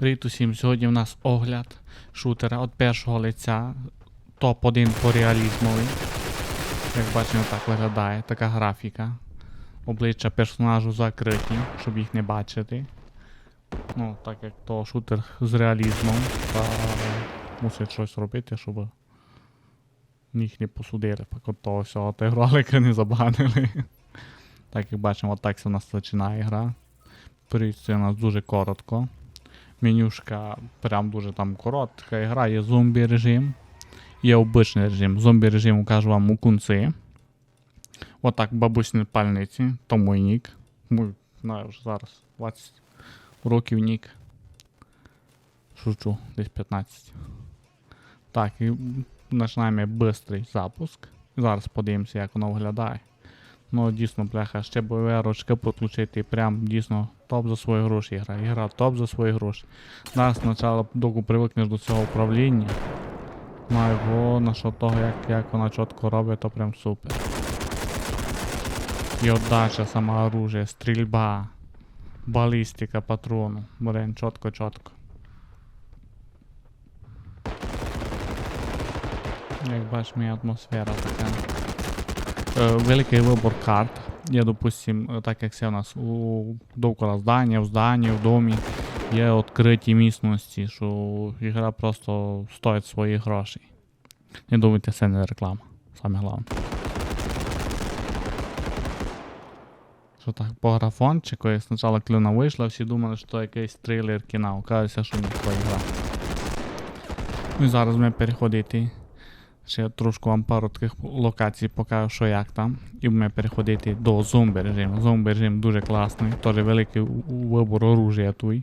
Привіт усім! Сьогодні в нас огляд шутера від першого лиця. Топ-1 по реалізмові. Як бачимо, так виглядає. Така графіка. Обличчя персонажу закриті, щоб їх не бачити. Ну, так як то шутер з реалізмом, та мусить щось робити, щоб їх не посудили. Так от того всього та ролика не забанили. Так як бачимо, отак це у нас починає гра. Прийти у нас дуже коротко. Менюшка прям дуже там коротка. Гра є зомбі режим. Є обичний режим. Зомбі режим укажу вам у кунці. Отак, бабусні пальниці, то мій нік. Мой, знаю вже зараз 20 років нік. Шучу, десь 15. Так, і починаємо бистрий запуск. Зараз подивимося, як воно виглядає. Ну, дійсно, бляха, ще бойове ручки підключити. Прям дійсно топ за свої гроші гра. Ігра топ за свої гроші. Зараз спочатку доку привикнеш до цього управління. Ну а його на що того, як, як вона чітко робить, то прям супер. І отдача, сама оружие, стрільба, балістика патрону. Блин, чітко-чітко. Як бачиш, моя атмосфера така. Е, великий вибор карт. Є, допустим, е, так як це у нас у довкола здання, в зданні, в домі. Є відкриті місності, що ігра просто стоїть своїх грошей. Не думайте, це не реклама. Саме головне. Що так, по графончику, як спочатку клюна вийшла, всі думали, що це якийсь трилер кіна. Оказується, що не твоя гра. Ну і зараз ми переходити. Ще трошки вам пару таких локацій покажу, що як там. І будемо переходити до зомбі режиму. Зомбі режим дуже класний, теж великий вибор оружия тут.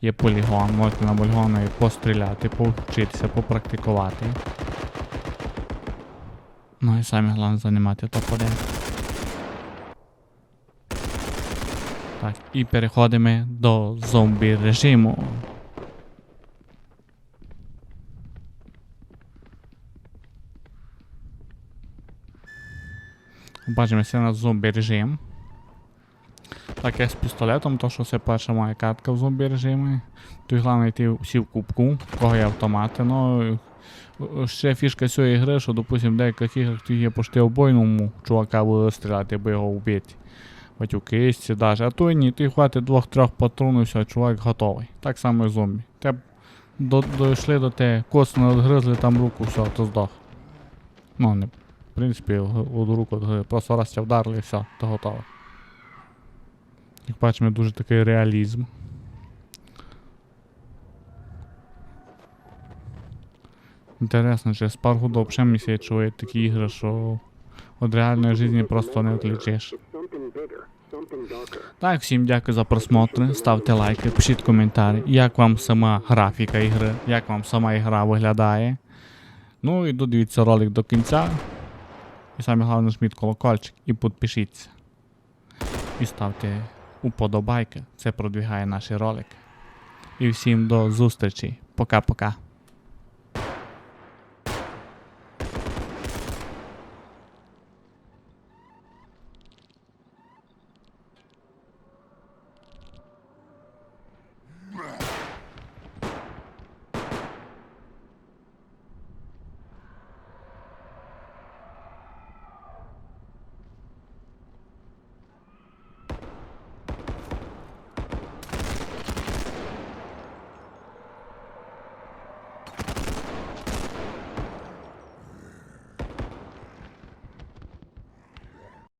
Є полігон, можете на полігоні постріляти, повчитися, попрактикувати. Ну і самі головне займати топ-1. Так, і переходимо до зомбі режиму. Бачимо, це у зомбі режим. Так, я з пістолетом, то що це перша моя катка в зомбі режимі. Тут головне йти всі в кубку, кого є автомати. Ну, ще фішка цієї гри, що, допустим, в деяких іграх ти є пошти обойному чувака буде стріляти, аби його вбити. У кисті даже. А то ні, ти хватить двох-трьох патронів, все, чувак готовий. Так само і зомбі. Те дійшли до те, косно відгризли там руку, все, то здох. Ну, не, в принципі, руку. Просто раз тебе вдарили і все, то готово. Як бачимо, дуже такий реалізм. Інтересно, чи з пару годов взагалі мені чує такі ігри, що від реальної житті просто не відлічиш. Так, всім дякую за просмотр. Ставте лайки, пишіть коментарі, як вам сама графіка ігри, як вам сама ігра виглядає. Ну і додивіться ролик до кінця. І саме головне жміть колокольчик і підпишіться. І ставте уподобайки. Це продвігає наші ролики. І всім до зустрічі. Пока-пока.